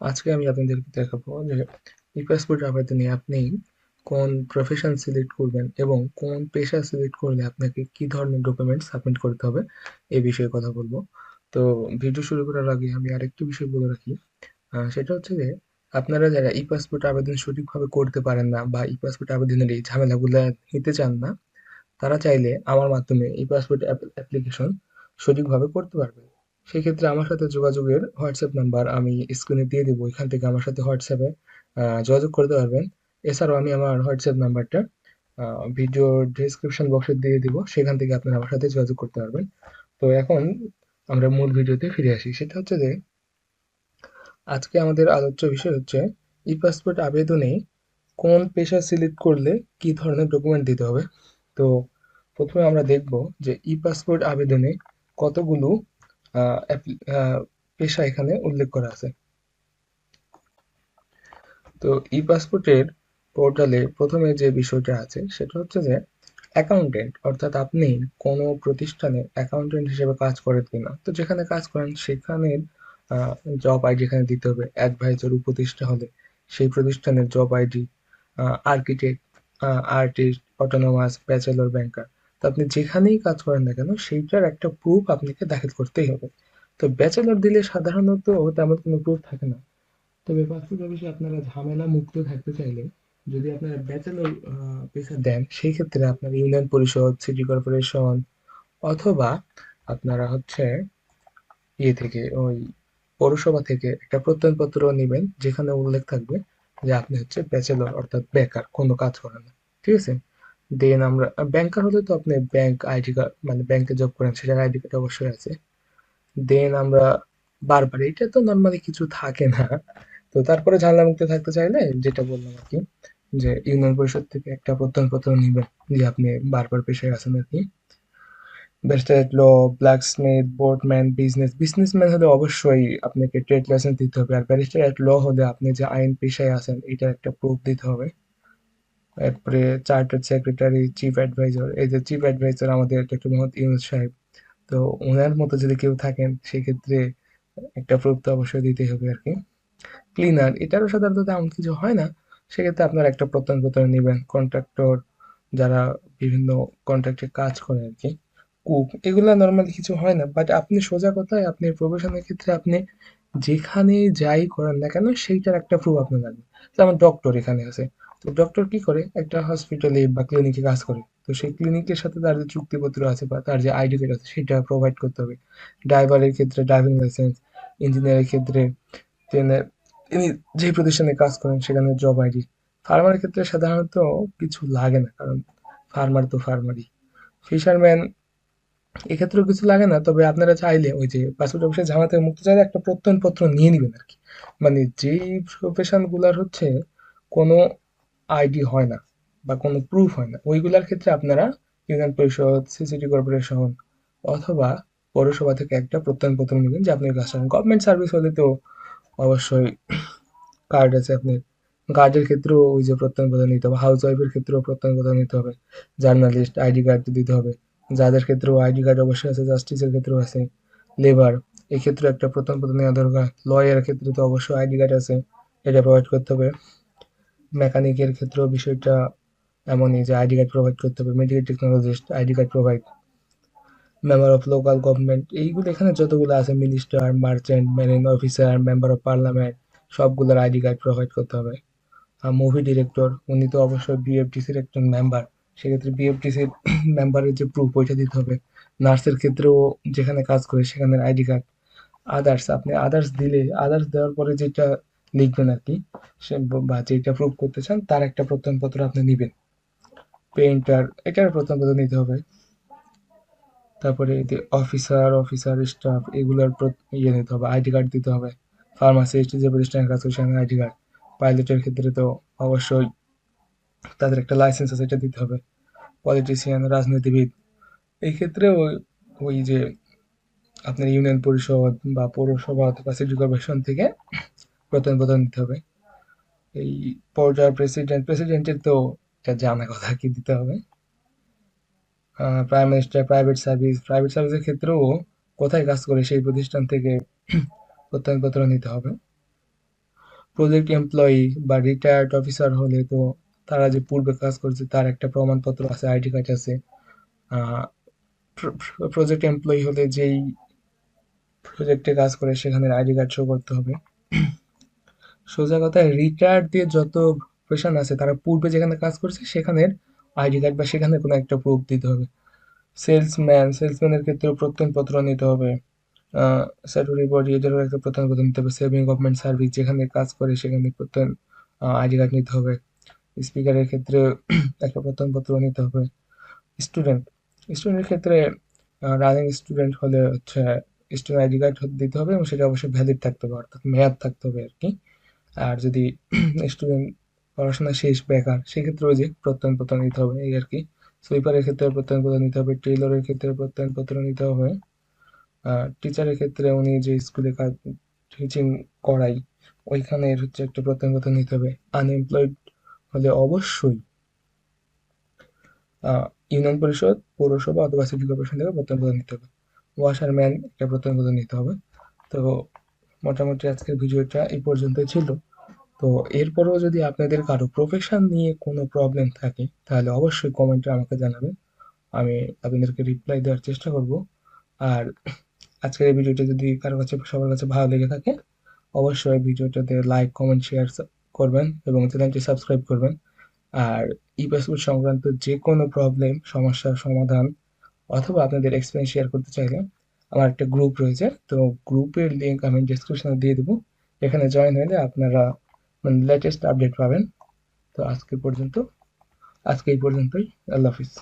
আজকে আমি আপনাদেরকে দেখাবো যে ই-পাসপোর্ট আবেদনে আপনি কোন প্রফেশন সিলেক্ট করবেন এবং কোন পেশা সিলেক্ট করলে আপনাকে কি ধরনের ডকুমেন্ট সাবমিট করতে হবে এই বিষয়ে কথা বলব। তো ভিডিও শুরু করার আগে আমি আরেকটি বিষয় বলে রাখি। সেটা হচ্ছে যে আপনারা যারা ই পাসপোর্ট আবেদন সঠিকভাবে করতে পারেন না বা ই পাসপোর্ট আবেদনের এই ঝামেলাগুলো নিতে চান না, তারা চাইলে আমার মাধ্যমে ই পাসপোর্ট অ্যাপ্লিকেশন সঠিকভাবে করতে পারবে সেক্ষেত্রে আমার সাথে যোগাযোগের হোয়াটসঅ্যাপ নাম্বার আমি স্ক্রিনে দিয়ে দেবো। এখান থেকে আমার সাথে হোয়াটসঅ্যাপে যোগাযোগ করতে পারবেন। এছাড়াও আমি আমার হোয়াটসঅ্যাপ নাম্বারটা ভিডিওর ডিসক্রিপশন বক্সে দিয়ে দিব। সেখান থেকে আপনারা আমার সাথে যোগাযোগ করতে পারবেন। তো এখন আমরা মূল ভিডিওতে ফিরে আসি। সেটা হচ্ছে যে, আজকে আমাদের আলোচ্য বিষয় হচ্ছে ই পাসপোর্ট আবেদনে কোন পেশা সিলেক্ট করলে কি ধরনের ডকুমেন্ট দিতে হবে? তো প্রথমে আমরা দেখব যে ই পাসপোর্ট আবেদনে কতগুলো পেশা এখানে উল্লেখ করা আছে। তো ই পাসপোর্টের পোর্টালে প্রথমে যে বিষয়টা আছে, সেটা হচ্ছে যে অ্যাকাউন্টেন্ট অর্থাৎ আপনি কোনো প্রতিষ্ঠানে অ্যাকাউন্টেন্ট হিসেবে কাজ করেন কিনা। তো যেখানে কাজ করেন সেখানের জব আইডি এখানে দিতে হবে। অ্যাডভাইজার উপদেষ্টা হলে সেই প্রতিষ্ঠানের job ID architect artist autonomous bachelor banker তো আপনি যেখানেই কাজ করেন না কেন, সেইটার একটা প্রুফ আপনাকে দাখিল করতেই হবে। তো ব্যাচেলর দিলে সাধারণত তেমন কোনো প্রুফ থাকে না। তবে পাসপোর্ট অফিসে আপনারা ঝামেলা মুক্ত থাকতে চাইলে যদি আপনারা ব্যাচেলর পেশা দেন, সেই ক্ষেত্রে আপনার ইউনিয়ন পরিষদ সিটি কর্পোরেশন অথবা আপনারা হচ্ছে ইয়ে থেকে, ওই পৌরসভা থেকে একটা প্রত্যয়নপত্র নেবেন, যেখানে উল্লেখ থাকবে যে আপনি হচ্ছে ব্যাচেলর অর্থাৎ বেকার কোনো কাজ করেন না। ঠিক আছে? দেন আমরা ব্যাংকার হলে তো আপনি ব্যাংক আইডি কার্ড মানে ব্যাংকে জব করেন, সেটার আইডি কার্ড অবশ্যই আছে। দেন আমরা বারবার এটা তো নর্মালি কিছু থাকে না। তো তারপরে ঝামেলা মুক্ত থাকতে চাইলে যেটা বললাম আর কি, যে ইউনিয়ন পরিষদ থেকে একটা প্রত্যয়নপত্র নিবেন যে আপনি বারবার পেশায় আছেন আর কি। Barrister law black বোর্ডম্যান business businessman হলে অবশ্যই আপনাকে ট্রেড লাইসেন্স দিতে হবে। আর ব্যারিস্টার এট ল হলে আপনি যে আইন পেশায় আছেন এটা একটা প্রুফ দিতে হবে। এরপরে চার্টার্ড সেক্রেটারি, চিফ অ্যাডভাইজার, এই যে চিফ অ্যাডভাইজার আমাদের ডক্টর মোহাম্মদ ইউনুস সাহেব। তো ওনার মতো যদি কেউ থাকেন, সেক্ষেত্রে একটা প্রুফ তো অবশ্যই দিতেই হবে আর কি। ক্লিনার, এটারও সাধারণত তেমন কিছু হয় না। সেক্ষেত্রে আপনার একটা প্রত্যয়নপত্র নেবেন, কন্ট্রাক্টর যারা বিভিন্ন কন্ট্রাক্টে কাজ করে আর কি, কুক। এগুলো নর্মালি কিছু হয় না, বাট আপনি সোজা কথায় আপনি প্রফেশনের ক্ষেত্রে আপনি যেখানে যাই করেন না কেন, সেইটার একটা প্রুফ আপনার লাগবে। যেমন ডক্টর এখানে আছে। তো ডক্টর কি করে? একটা হসপিটালে বা ক্লিনিকে কাজ করে। তো সেই ক্লিনিকের সাথে তার যে চুক্তিপত্র আছে বা তার যে আইডি কার্ড আছে, সেটা প্রোভাইড করতে হবে। ড্রাইভারের ক্ষেত্রে ড্রাইভিং লাইসেন্স ইঞ্জিনিয়ারের ক্ষেত্রে তিনি যেই প্রতিষ্ঠানে কাজ করেন সেখানে জব আইডি ফার্মারের ক্ষেত্রে সাধারণত কিছু লাগে না, কারণ ফার্মার তো ফার্মারই ফিশারম্যান এক্ষেত্রেও কিছু লাগে না, তবে আপনারা চাইলে ওই যে পাসপোর্ট অফিসে ঝামেলা থেকে মুক্ত চাইলে একটা প্রত্যয়নপত্র নিয়ে নেবেন আর কি। মানে যেই প্রফেশনগুলার হচ্ছে, কোনো আইডি হয় না বা কোনো প্রুফ হয় না। ওইগুলার ক্ষেত্রে আপনারা ইউনিয়ন পরিষদ সিসিটি কর্পোরেশন অথবা পৌরসভা থেকে একটা প্রত্যয়নপত্র নেবেন যে আপনি কাজ করেন গভর্নমেন্ট সার্ভিস হলে তো অবশ্যই কার্ড আছে আপনার গার্ডের ক্ষেত্রেও ওই যে প্রত্যয়নপত্র নিতে হবে হাউস ওয়াইফের ক্ষেত্রেও প্রত্যয়নপত্র নিতে হবে জার্নালিস্ট আইডি কার্ড দিতে হবে, যাদের ক্ষেত্রেও আইডি কার্ড অবশ্যই আছে জাস্টিসের ক্ষেত্রেও আছে লেবার এক্ষেত্রে একটা প্রত্যয়নপত্র নেওয়া দরকার লয়ারের ক্ষেত্রে তো অবশ্যই আইডি কার্ড আছে, এটা প্রোভাইড করতে হবে। মেকানিকের ক্ষেত্রেও বিষয়টা এমনই যে আইডি কার্ড প্রোভাইড করতে হবে medical technologist ID card provide member of local government এইগুলো এখানে যতগুলো আছে minister merchant marine officer member of parliament সবগুলোর আইডি কার্ড প্রোভাইড করতে হবে। আর মুভি ডিরেক্টর উনি তো অবশ্যই বিএফটিসির একজন মেম্বার সেক্ষেত্রে বিএফটিসির মেম্বারের যে প্রুফ ওইটা দিতে হবে। নার্সের ক্ষেত্রেও যেখানে কাজ করে সেখানের আইডি কার্ড আদার্স আপনি আদার্স দিলে আদার্স দেওয়ার পরে যেটা লিখবেন আর কি। বা যেটা প্রুফ করতে চান, তার একটা প্রত্যয়নপত্র আপনি নেবেন। পেইন্টার এটার প্রত্যয়নপত্র নিতে হবে। তারপরে অফিসার অফিসার স্টাফ এগুলোর ইয়ে নিতে হবে আইডি কার্ড দিতে হবে। ফার্মাসিস্ট যে প্রতিষ্ঠানে কাজ করে সেখানে আইডি কার্ড পাইলটের ক্ষেত্রে তো অবশ্যই তাদের একটা লাইসেন্স আছে, এটা দিতে হবে। পলিটিশিয়ান রাজনীতিবিদ এই ক্ষেত্রে ওই ওই যে আপনার ইউনিয়ন পরিষদ বা পৌরসভা অথবা সিটি কর্পোরেশন থেকে প্রত্যয়নপত্র নিতে হবে। এই পর্যায়ের প্রেসিডেন্ট প্রেসিডেন্টের তো এটা জানা কথা কি দিতে হবে? Prime minister private service private সার্ভিসের ক্ষেত্রেও কোথায় কাজ করে সেই প্রতিষ্ঠান থেকে প্রত্যয়নপত্র নিতে হবে। প্রজেক্ট এমপ্লয়ি বা রিটায়ার্ড অফিসার হলে তো তারা যে পূর্বে কাজ করছে তার একটা প্রমাণপত্র আছে আইডি কার্ড আছে। প্রজেক্ট এমপ্লয়ি হলে যেই প্রজেক্টে কাজ করে সেখানে আইডি কার্ড শো করতে হবে। সোজা কথায় রিটায়ার্ড দিয়ে যত প্রফেশন আছে, তারা পূর্বে যেখানে কাজ করছে, সেখানের আইডি কার্ড বা সেখানে কোনো একটা প্রুফ দিতে হবে। সেলসম্যান সেলসম্যানের ক্ষেত্রেও প্রত্যয়নপত্র নিতে হবে। স্যাটুরি বডি এদেরও একটা প্রত্যয়নপত্র নিতে হবে। সেভিং গভর্নমেন্ট সার্ভিস যেখানে কাজ করে, সেখানে প্রত্যয়ন আইডি কার্ড নিতে হবে। স্পিকারের ক্ষেত্রে একটা প্রত্যয়নপত্র নিতে হবে। স্টুডেন্ট স্টুডেন্টের ক্ষেত্রে রানিং স্টুডেন্ট হলে হচ্ছে স্টুডেন্ট আইডি কার্ড দিতে হবে এবং সেটা অবশ্যই ভ্যালিড থাকতে হবে, অর্থাৎ মেয়াদ থাকতে হবে আর কি। আর যদি স্টুডেন্ট পড়াশোনা শেষ বেকার, সেক্ষেত্রেও যে প্রত্যয়নপত্র নিতে হবে, এই আর কি। সুইপারের ক্ষেত্রে প্রত্যয়নপত্র নিতে হবে, টেইলরের ক্ষেত্রে প্রত্যয়নপত্র নিতে হবে। টিচারের ক্ষেত্রে উনি যে স্কুলে কাজ টিচিং করাই, ওইখানে হচ্ছে একটা প্রত্যয়নপত্র নিতে হবে। আনএমপ্লয়েড হলে অবশ্যই ইউনিয়ন পরিষদ, পৌরসভা অথবা সিটি কর্পোরেশন থেকে প্রত্যয়নপত্র নিতে হবে। ওয়াশারম্যান একটা প্রত্যয়নপত্র নিতে হবে। তো মোটামুটি আজকের ভিডিওটা এই পর্যন্তই ছিল। তো এরপরেও যদি আপনাদের কারও প্রফেশন নিয়ে কোনো প্রবলেম থাকে, তাহলে অবশ্যই কমেন্টে আমাকে জানাবেন। আমি আপনাদেরকে রিপ্লাই দেওয়ার চেষ্টা করব। আর আজকের এই ভিডিওটা যদি কারও কাছে, সবার কাছে ভালো লেগে থাকে, অবশ্যই ভিডিওটাতে লাইক কমেন্ট শেয়ার করবেন এবং চ্যানেলটি সাবস্ক্রাইব করবেন। আর ই পাসপোর্ট সংক্রান্ত যে কোনো প্রবলেম সমস্যার সমাধান অথবা আপনাদের এক্সপিরিয়েন্স শেয়ার করতে চাইলে আমার একটা গ্রুপ রয়েছে। তো গ্রুপের লিঙ্ক আমি ডিসক্রিপশনে দিয়ে দেবো। এখানে জয়েন হলে আপনারা মানে লেটেস্ট আপডেট পাবেন। তো আজকে পর্যন্ত আজকে এই পর্যন্তই। আল্লাহ হাফিজ।